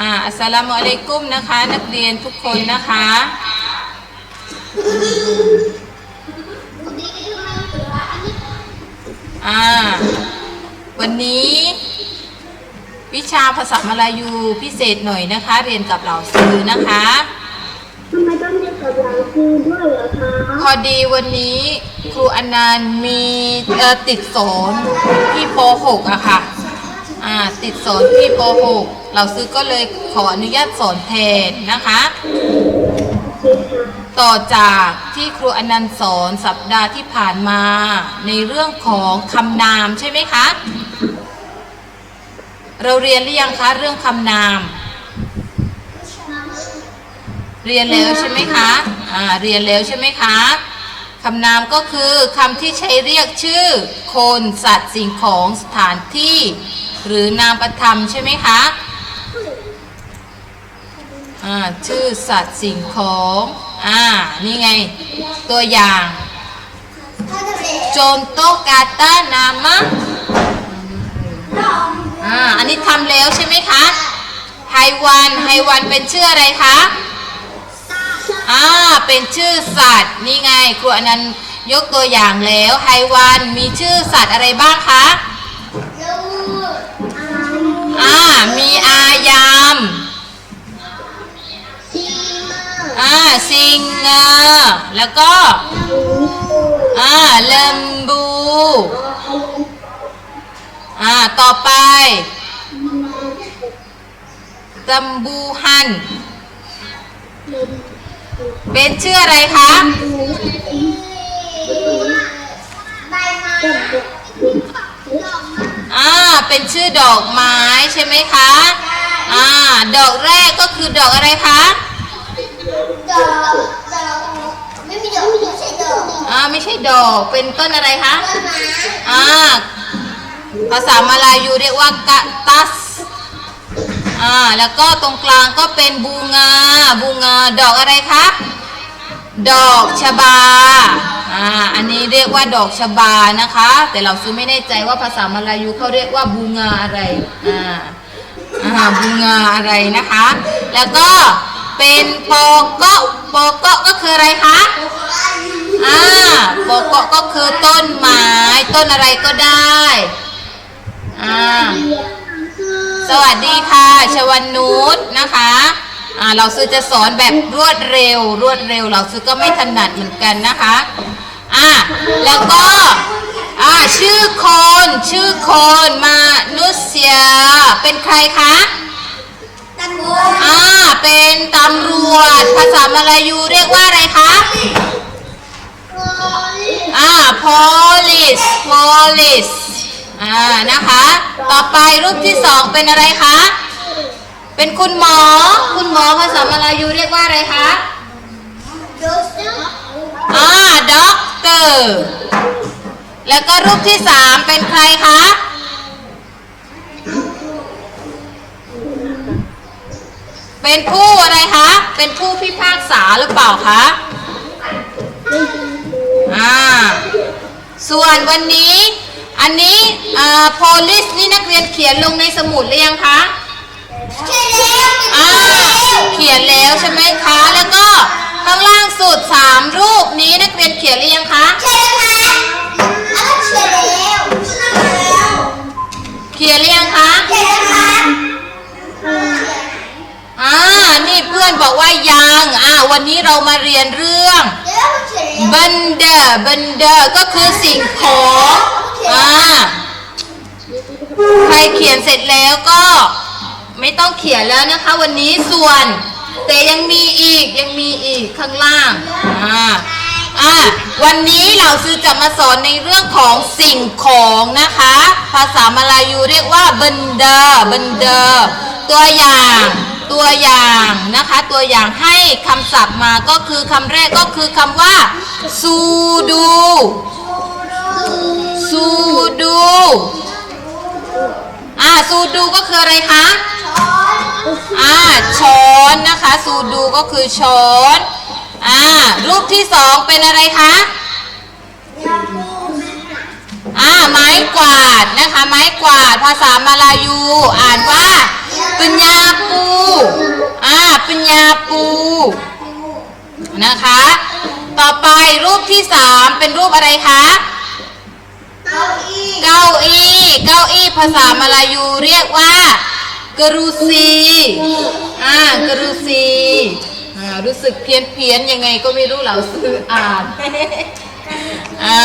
อ่าอัสสลามุอะลัยกุมนะคะ นักเรียนทุกคนนะคะ อ่า วันนี้ วิชาภาษามลายูพิเศษหน่อยนะคะ เรียนกับเหล่าซื้อนะคะทำไมต้องเรียกกับหลังครูด้วยเหรอคะพอดีวันนี้ครูอนันต์มีเอ่อติดสอนที่ป .6 อะค่ะ อ่า ติดสอนที่ป .6 เราซื้อก็เลยขออนุญาตสอนแทนนะคะโอเคค่ะต่อจากที่ครูอนันต์สอนสัปดาห์ที่ผ่านมา ในเรื่องของคำนามใช่ไหมคะ เราเรียนหรือยังคะเรื่องคำนาม เรียนแล้วใช่ไหมคะอ่าเรียนแล้วใช่ไหมคะคำนามก็คือคำที่ใช้เรียกชื่อ คน สัตว์ สิ่งของ สถานที่ หรือนามประธรรมใช่ไหมคะ อ่าชื่อสัตว์สิ่งของอ่านี่ไง ตัวอย่างโจนโตกาตานามะอ่าอันนี้ทำแล้วใช่ไหมคะไฮวันไฮวันเป็นชื่ออะไรคะอ่าเป็นชื่อสัตว์นี่ไงครูอนันต์ยกตัวอย่างแล้วไฮวันมีชื่อสัตว์อะไรบ้างคะอ่ามีอายาม อ่าซิงเงอร์แล้วก็อ่าเลมบูอ่าต่อไปตัมบูฮัน เป็นชื่ออะไรคะอ่าเป็นชื่อดอกไม้ใช่ไหมคะอ่าดอกแรกก็คือดอกอะไรคะ อ่าไม่ใช่ดอก เป็นต้นอะไรคะอ่าภาษามาลายูเรียกว่ากะตัสอ่าแล้วก็ตรงกลางก็เป็นบูงาบูงาดอกอะไรคะดอกชบาอ่าอันนี้เรียกว่าดอกชบานะคะ แต่เราซื้อไม่แน่ใจว่าภาษามาลายูเขาเรียกว่าบูงาอะไรอ่าอ่าบูงาอะไรนะคะ แล้วก็ เป็นโปโกะโปโกะก็คืออะไรคะอ่าโปโกะก็คือต้นไม้ต้นอะไรก็ได้อ่าสวัสดีค่ะ ชวันนุชนะคะอ่าเราซื้อจะสอนแบบรวดเร็ว รวดเร็ว เราซื้อก็ไม่ถนัดเหมือนกันนะคะอ่าแล้วก็อ่าชื่อคน ชื่อคนมานุษยาเป็นใครคะ อ่า เป็นตำรวจ ภาษามาลายูเรียกว่าอะไรคะ อ่า police police อ่า นะคะ ต่อไปรูปที่สองเป็นอะไรคะ เป็นคุณหมอ คุณหมอภาษามาลายูเรียกว่าอะไรคะ อ่าด็อกเตอร์ แล้วก็รูปที่สามเป็นใครคะ เป็นผู้อะไรคะ เป็นผู้พิพากษาหรือเปล่าคะ อ่า ส่วนวันนี้ อันนี้อ่า police นี่นักเรียนเขียนลงในสมุดหรือยังคะอ่า เขียนแล้วใช่ไหมคะ แล้วก็ข้างล่างสุดสามรูปนี้นักเรียนเขียนหรือยังคะเขียนหรือยังคะ อ่า นี่เพื่อนบอกว่ายัง อ่า วันนี้เรามาเรียนเรื่อง บันเดอร์บันเดอร์ก็คือสิ่งของอ่า ใครเขียนเสร็จแล้วก็ ไม่ต้องเขียนแล้วนะคะ วันนี้ส่วน แต่ยังมีอีกยังมีอีกข้างล่าง อ่า อ่า วันนี้เราซื้อจะมาสอนในเรื่องของสิ่งของนะคะ ภาษามาลายูเรียกว่าบันเดอร์บันเดอร์ตัวอย่าง ตัวอย่างนะคะ ตัวอย่างให้คำศัพท์มาก็คือคำแรกก็คือคำว่าซูดูซูดูอ่าซูดูก็คืออะไรคะอ่าช้อนนะคะซูดูก็คือช้อนอ่ารูปที่สองเป็นอะไรคะอ่าไม้กวาดนะคะ ไม้กวาดภาษามาลายู อ่านว่า นะคะ ต่อไปรูปที่สามเป็นรูปอะไรคะ เก้าอี้เก้าอี้ เก้าอี้ภาษามลายูเรียกว่ากรุซีอ่ากรุซีอ่ารู้สึกเพี้ยนเพียนๆยังไงก็ไม่รู้เหล่าซื้ออ่านอ่า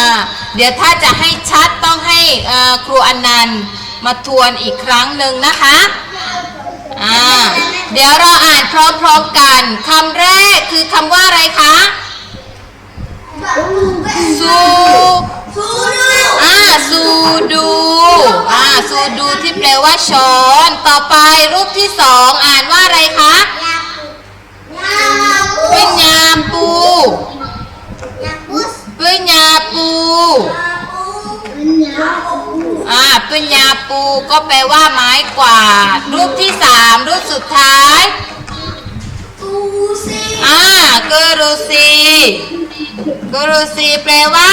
เดี๋ยวถ้าจะให้ชัดต้องให้เอ่อครูอนันต์มาทวนอีกครั้งหนึ่งนะคะ อ่าเดี๋ยวเราอ่านพร้อมๆกันคำแรกคือคำว่าอะไรคะซูฟูดูอ่าซูดูอ่าซูดูที่แปลว่าช้อน ต่อไปรูปที่สองอ่านว่าอะไรคะยาปูเป็นยามปูยาปูสเป็นยาปูยาปู อ่าเป็นยาปูก็แปลว่าไม้กวาด รูปที่สามรูปสุดท้ายปูซีอ่าเกรุซีเกรุซีแปลว่า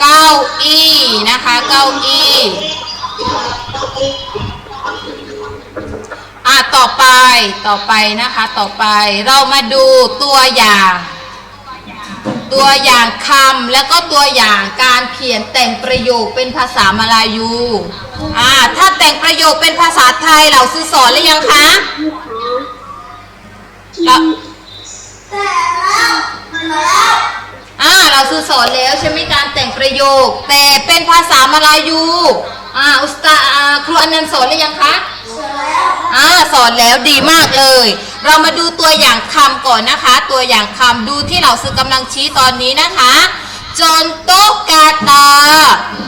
เก้าอี้นะคะ เก้าอี้อะต่อไปต่อไปนะคะ ต่อไปเรามาดูตัวอย่าง ตัวอย่างคำแล้วก็ตัวอย่างการเขียนแต่งประโยคเป็นภาษามลายูอ่าถ้าแต่งประโยคเป็นภาษาไทยเราซื้อสอนหรือยังคะเราแต่แล้วมาแล้วอ่าเราซื้อสอนแล้วใช่ไหมการแต่งประโยค แต่เป็นภาษามลายู อ่าอุสตาอ่าครูอนันต์สอนหรือยังคะเสร็จแล้วอ่าสอนแล้วดีมากเลย เรามาดูตัวอย่างคำก่อนนะคะ ตัวอย่างคำดูที่เราซื้อกำลังชี้ตอนนี้นะคะจนโตะกาตา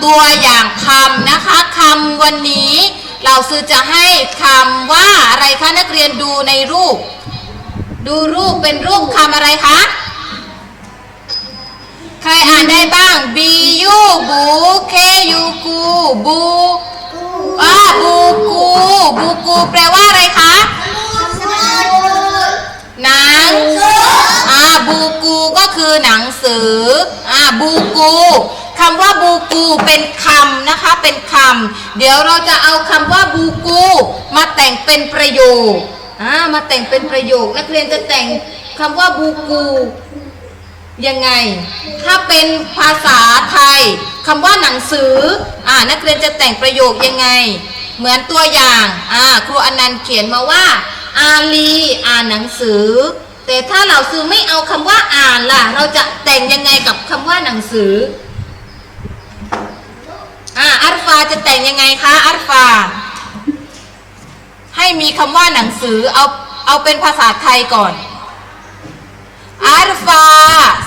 ตัวอย่างคำนะคะคำวันนี้ เราซื้อจะให้คำว่าอะไรคะนักเรียนดูในรูป ดูรูปเป็นรูปคำอะไรคะ ใครอ่านได้บ้าง B U บูเคยูกูบูปูอ่าบูกูบูกูแปลว่าอะไรคะสมุดหนังอ่าบูกูก็คือหนังสืออ่าบูกูคำว่าบูกูเป็นคำนะคะเป็นคำเดี๋ยวเราจะเอาคำว่าบูกูมาแต่งเป็นประโยคอ่ามาแต่งเป็นประโยคนักเรียนจะแต่งคำว่าบูกู ยังไง ถ้าเป็นภาษาไทยคำว่าหนังสืออ่านักเรียนจะแต่งประโยคยังไง เหมือนตัวอย่างอ่าครูอนันต์เขียนมาว่า อาลีอ่านหนังสือ แต่ถ้าเราซื้อไม่เอาคำว่าอ่านล่ะ เราจะแต่งยังไงกับคำว่าหนังสืออ่าอัลฟาจะแต่งยังไงคะอัลฟา ให้มีคำว่าหนังสือเอาเอาเป็นภาษาไทยก่อน อัลฟา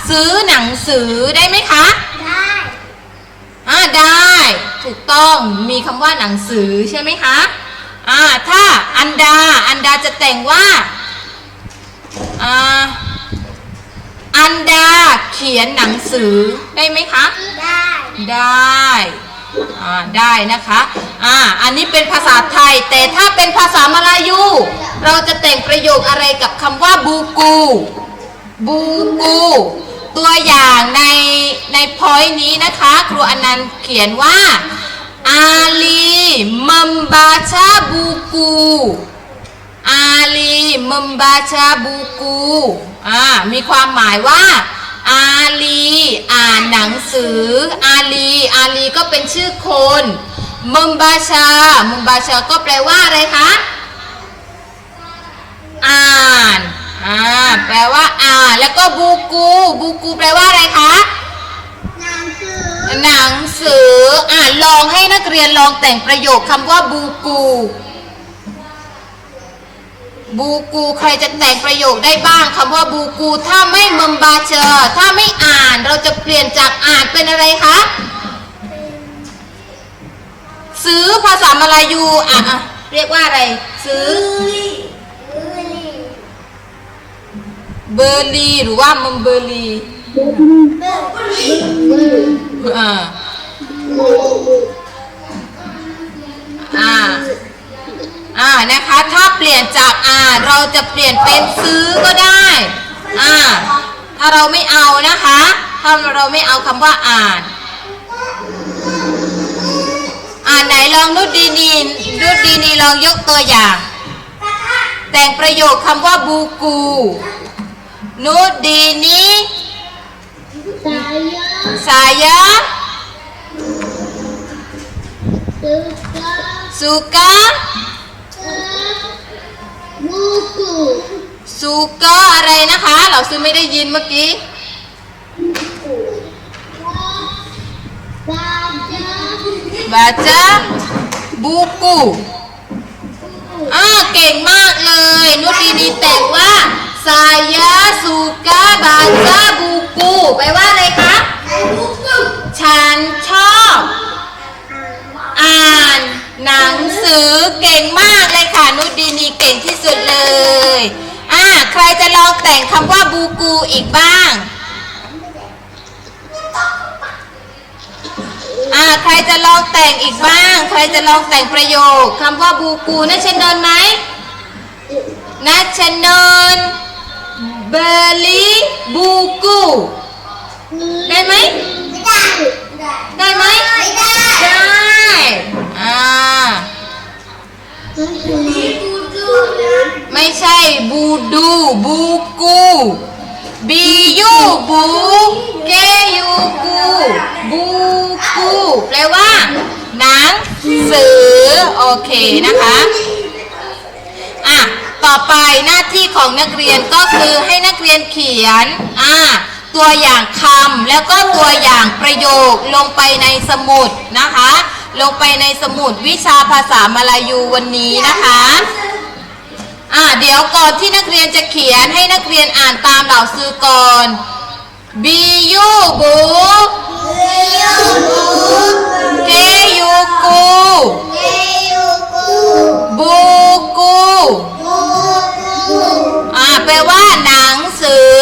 ซื้อหนังสือได้ไหมคะ ได้อ่าได้ ถูกต้องมีคำว่าหนังสือใช่ไหมคะอ่าถ้าอันดา อันดาจะแต่งว่าอ่าอันดาเขียนหนังสือได้ไหมคะ ได้ได้อ่าได้นะคะอ่าอันนี้เป็นภาษาไทย แต่ถ้าเป็นภาษามลายู เราจะแต่งประโยคอะไรกับคำว่าบูกู บูกู ตัวอย่างในในพอยนี้นะคะครูอนันต์เขียนว่า อาลีมัมบาชาบูกู อาลีมัมบาชาบูกูอ่ามีความหมายว่า อาลีอ่านหนังสือ อาลี อาลีก็เป็นชื่อคนมัมบาชามัมบาชาก็แปลว่าอะไรคะ อ่าน อ่าแปลว่า อ่านแล้วก็บูกูบูกูแปลว่าอะไรคะ หนังสือหนังสือ อ่าลองให้นักเรียนลองแต่งประโยคคำว่าบูกู บูกูใครจะแต่งประโยคได้บ้างคำว่าบูกู ถ้าไม่มัมบาเชอร์ถ้าไม่อ่านเราจะเปลี่ยนจากอ่านเป็นอะไรคะ ซื้อภาษามลายู อะอะเรียกว่าอะไร ซื้อเบอร์รี่ เบอร์รี่เบอร์ลีหรือว่ามัมเบอร์ลีเบอร์รี่อ่าอ่าอ่านะคะ ถ้าเปลี่ยนจากอ่านเราจะเปลี่ยนเป็นซื้อก็ได้อ่าถ้าเราไม่เอานะคะ ถ้าเราไม่เอาคำว่าอ่าน อ่านไหนลองนุดดีนีนุดดีนีลองยกตัวอย่าง แต่งประโยคคำว่าบูกู นุดีนีสายะ saya สุกะ suka บุกุ suka อะไรนะคะ เราซื้อไม่ได้ยินเมื่อกี้บาจา baca buku อ่าเก่งมากเลย นุดีนีแต่งว่า saya suka baca buku แปลว่าอะไรคะฉันชอบ อ่านหนังสือเก่งมากเลยค่ะ นุดีนีเก่งที่สุดเลยอ่าใครจะลองแต่งคำว่าบูกูอีกบ้างอ่าใครจะลองแต่งอีกบ้าง ใครจะลองแต่งประโยคคำว่าบูกูนัชนนไหมนัชนนเบลีบูกูได้ไหม ได้ไหม ได้อ่าไม่ใช่บูดูบูกูบียูบูเกยูกูบูกูแปลว่าหนังสือ โอเคนะคะ ต่อไปหน้าที่ของนักเรียนก็คือให้นักเรียนเขียนอ่าตัวอย่างคำแล้วก็ตัวอย่างประโยคลงไปในสมุดนะคะ ลงไปในสมุดวิชาภาษามาลายูวันนี้นะคะอ่าเดี๋ยวก่อนที่นักเรียนจะเขียนให้นักเรียนอ่านตามเหล่าซื้อก่อนบียูบูเกยูกู บูกูอ่าแปลว่า หนังสือ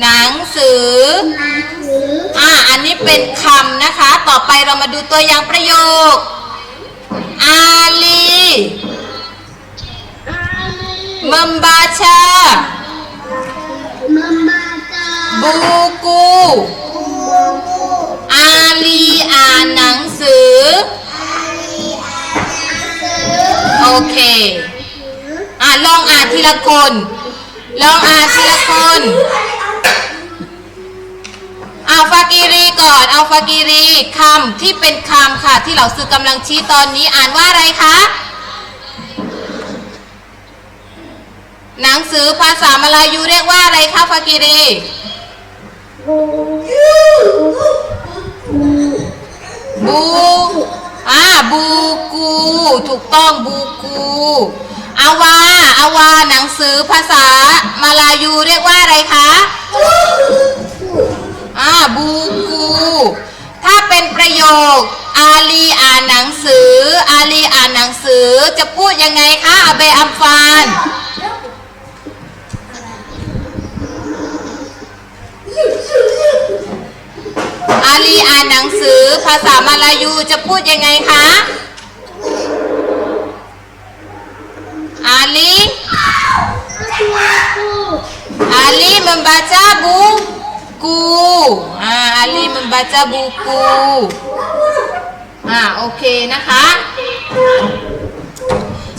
หนังสือ อ่า อันนี้เป็นคำนะคะ ต่อไปเรามาดูตัวอย่างประโยค อาลี membaca buku อาลีอ่านหนังสือ โอเค อะลองอ่านทีละคน ลองอ่านทีละคนเอาฟากีรีก่อน เอาฟากีรีคำที่เป็นคำค่ะ ที่เราซื้อกำลังชี้ตอนนี้อ่านว่าอะไรคะ หนังสือภาษามาลายูเรียกว่าอะไรคะฟากีรีบูอ่าบูกู ถูกต้องบูกู อาวาอาวาหนังสือภาษามาลายูเรียกว่าอะไรคะอ่าบูกู ถ้าเป็นประโยค อาลีอ่านหนังสือ อาลีอ่านหนังสือจะพูดยังไงคะอาเบอัมฟานอาลีอ่านหนังสือภาษามาลายูจะพูดยังไงคะ อาลีอาลี membaca buku อ่าอาลี membaca buku อ่าโอเคนะคะ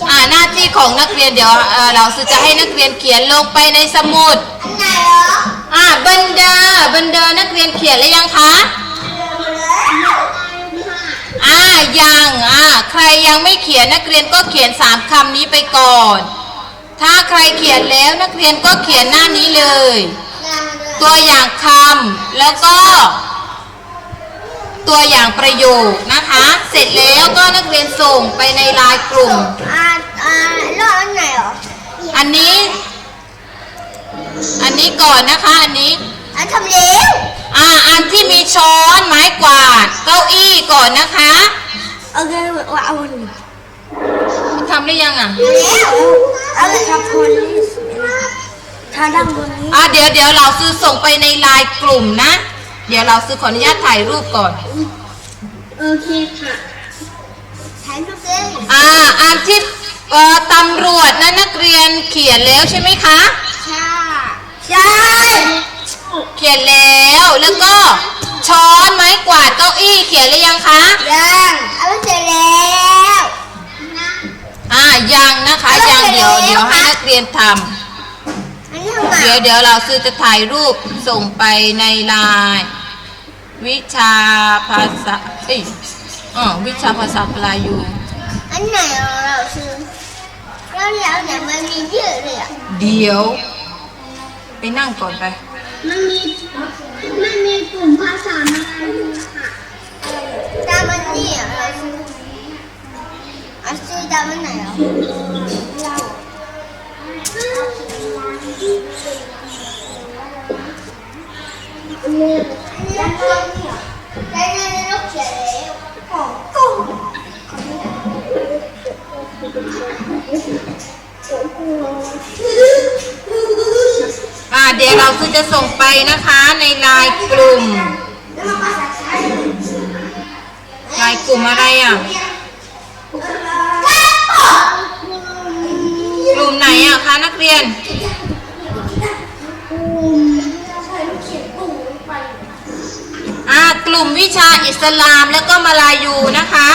อ่าหน้าที่ของนักเรียนเดี๋ยวเอ่อเราจะให้นักเรียนเขียนลงไปในสมุดอ่าบันเดอร์บันเดอร์นักเรียนเขียนหรือยังคะ อ่ายังอ่าใครยังไม่เขียนนักเรียนก็เขียนสามคำนี้ไปก่อน ถ้าใครเขียนแล้วนักเรียนก็เขียนหน้านี้เลย ตัวอย่างคำแล้วก็ ตัวอย่างประโยคนะคะ เสร็จแล้วก็นักเรียนส่งไปในไลน์กลุ่มอันนี้ อันนี้ก่อนนะคะอันนี้ อ่าอันที่มีช้อนไม้กวาดเก้าอี้ก่อนนะคะทำได้ยังอะทางด้านบนนี้อ่าเดี๋ยวเดี๋ยวเราซื้อส่งไปในไลน์กลุ่มนะ เดี๋ยวเราซื้อขออนุญาตถ่ายรูปก่อน โอเคค่ะถ่ายรูปเลยอ่าอันที่เอ่อตำรวจนะนักเรียนเขียนแล้วใช่ไหมคะ ใช่ เขียนแล้ว แล้วก็ช้อนไม้กวาดเก้าอี้เขียนหรือยังคะ ยังเอาไปเสร็จแล้วอ่ายังนะคะยังเดี๋ยวเดี๋ยวให้นักเรียนทเดี๋ยวเดี๋ยวเราซื้อจะถ่ายรูปส่งไปในไลน์วิชาภาษาเอ้ยอ๋อวิชาภาษาปลายูอันไหนอะเราซื้อแล้วแล้วเนี่ยมันมีเยอะเลยอะ เดี๋ยว ไปนั่งก่อนไป มันมีมันมีกลุ่มภาษามาลายูค่ะตามันนี่อะเราซื้อเราซื้อตามันไหนอะเนี่ยแล้วก็เนี่ยแล้วเนี่ยเราเขียนเลยของกุ้งอ่าเดี๋ย เราคือจะส่งไปนะคะในไลน์กลุ่มลาษาไทยไลน์กลุ่มอะไรอะ กลุ่มไหนอะคะนักเรียน อ่ากลุ่มวิชาอิสลามแล้วก็มาลายูนะคะ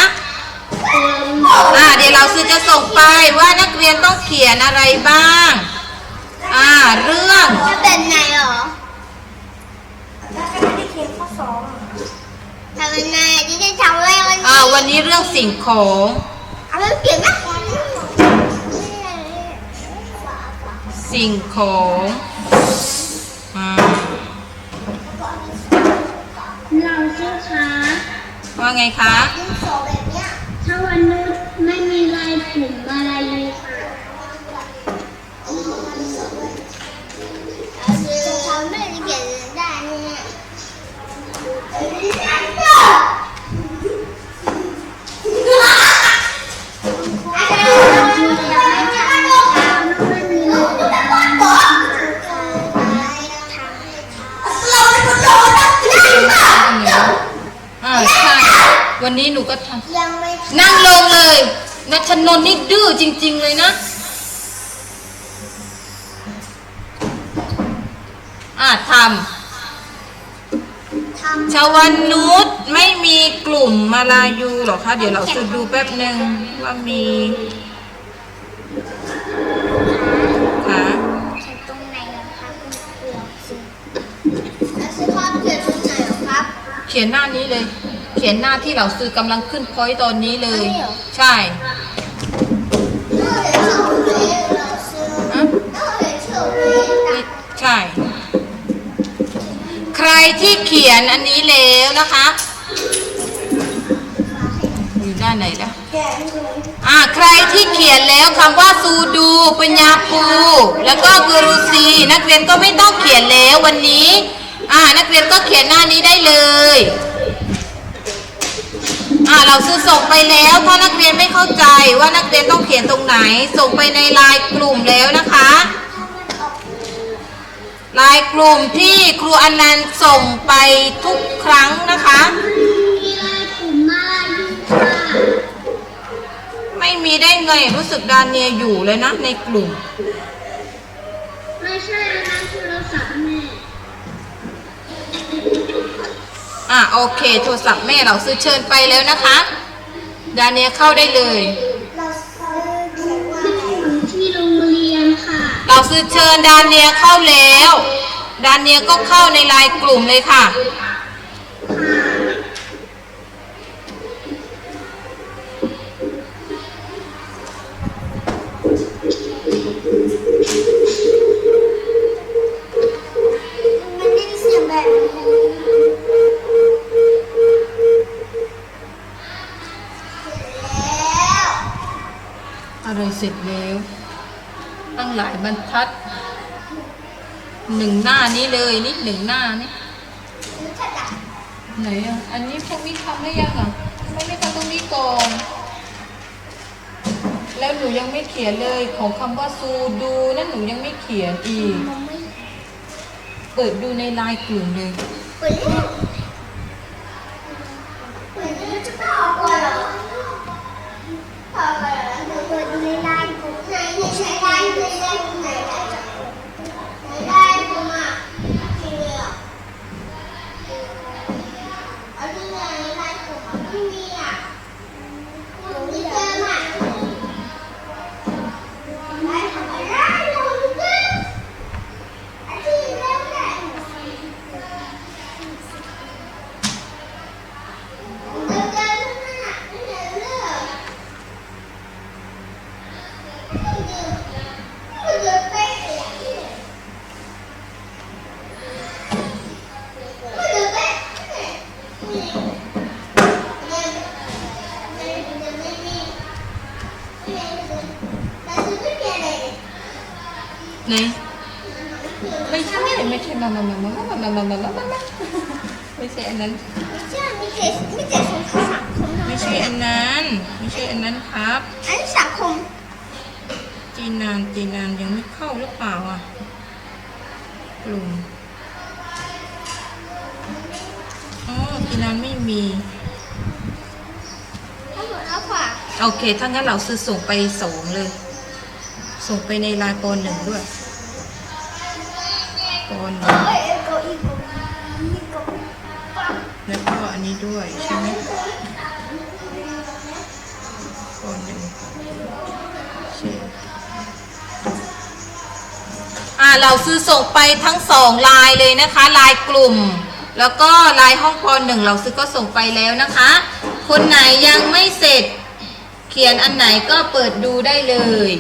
อ่าเดี๋ยวเราคือจะส่งไปว่านักเรียนต้องเขียนอะไรบ้าง อ่า เรื่องจะเป็นไหนเหรอแล้วจะไม่ได้เขียนข้อสองทำเป็นไหนที่จะทำอะไรวันอ่านี้วันนี้เรื่องสิ่งของเอาไปเขียนนะสิ่งของอ่าเราชื่อคะว่าไงคะดินสอแบบเนี้ยถ้าวันนู้นไม่มีลายกลุ่ม นนี้หนูก็ทยังไม่ำนั่งลงเลยนัชนนท์นี่ดื้อจริง ๆ เลยนะ อ่าททำชาวันนุชไม่มีกลุ่มมาลายูหรอคะ เดี๋ยวเราจะดูแป๊บหนึ่งว่ามีค่ะำตรงไหนนะครับแล้วซื้อข้าวเขียนตรงไหนเหรอครับ เขียนหน้านี้เลย เขียนหน้าที่เราซื้อกำลังขึ้นพอยต์ตอนนี้เลย อันนี้เหรอ ใช่เราเห็นชื่อเพลงเราซื้ออะเราเห็นชื่อเพลงนะใช่ ใครที่เขียนอันนี้แล้วนะคะอยู่ด้านไหนแล้วแกะให้ดูอ่าใครที่เขียนแล้วคำว่าซูดูปัญญาปูแล้วก็กุรุซี นักเรียนก็ไม่ต้องเขียนแล้ววันนี้ อ่า นักเรียนก็เขียนหน้านี้ได้เลย อ่าเราซื้อส่งไปแล้วถ้านักเรียนไม่เข้าใจว่านักเรียนต้องเขียนตรงไหน ส่งไปในไลน์กลุ่มแล้วนะคะไลน์กลุ่มที่ครูอนันต์ส่งไปทุกครั้งนะคะ ไม่มีได้ไงรู้สึกดานเนียอยู่เลยนะในกลุ่ม ไม่ใช่นนั้นโทรศัพท์แม่ อะโอเค โทรศัพท์แม่เราซื้อเชิญไปแล้วนะคะดานเนียเข้าได้เลยเราซื้อเขียนว่าอยู่ที่โรงเรียนค่ะ เราซื้อเชิญดานเนียเข้าแล้ว ดานเนียก็เข้าในไลน์กลุ่มเลยค่ะ หลายบรรทัดหนึ่งหน้านี้เลยนี่หนึ่งหน้านี่ไหนอะ อันนี้พวกนี้ทำได้ยังอะไม่ไม่ทำตรงนี้ก่อน แล้วหนูยังไม่เขียนเลยของคำว่าซูดูนั่นหนูยังไม่เขียนอีก เปิดดูในไลน์กลุ่มเลย เปิด ไม่ใช่อันนั้นใช่มีเจ็ดมีเจ็ดคนเขาสังคมไม่ใช่อันนั้น ไม่ใช่อันนั้นครับ อันนี้สังคมจีนานจีนานยังไม่เข้าหรือเปล่าอะกลุ่มอ๋อจีนานไม่มีทั้งหมดแล้วค่ะโอเค ถ้างั้นเราซื้อส่งไปสองเลย ส่งไปในไลน์ปอนหนึ่งด้วยปอนหนึ่ง แล้วก็อันนี้ด้วยใช่ไหมปอนหนึ่งอเคอ่าเราซื้อส่งไปทั้งสองลน์เลยนะคะลน์กลุ่ม แล้วก็ลน์ห้องปอหนึ่งเราซื้อก็ส่งไปแล้วนะคะ คนไหนยังไม่เสร็จ เขียนอันไหนก็เปิดดูได้เลย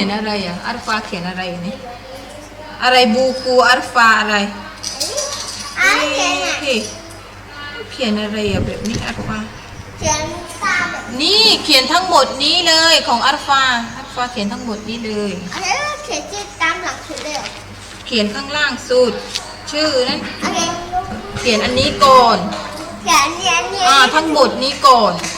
ขียนอะไรอะอัลฟาเขียนอะไรนี่อะไรบูกูอัลฟาอะไรอ่าเขียนอะพี่เขียนอะไรอะแบบนี้อัลฟาเขียนตามแบบนี่เขียนทั้งหมดนี้เลยของอัลฟาอัลฟาเขียนทั้งหมดนี้เลยอันนี้เขียนชื่อตามหลังสือเลยเหรอเขียนข้างล่างสุด ชื่อนั้นโอเคเขียนอันนี้ก่อนเขียนเนียนเนียนอ่าทั้งหมดนี้ก่อนอ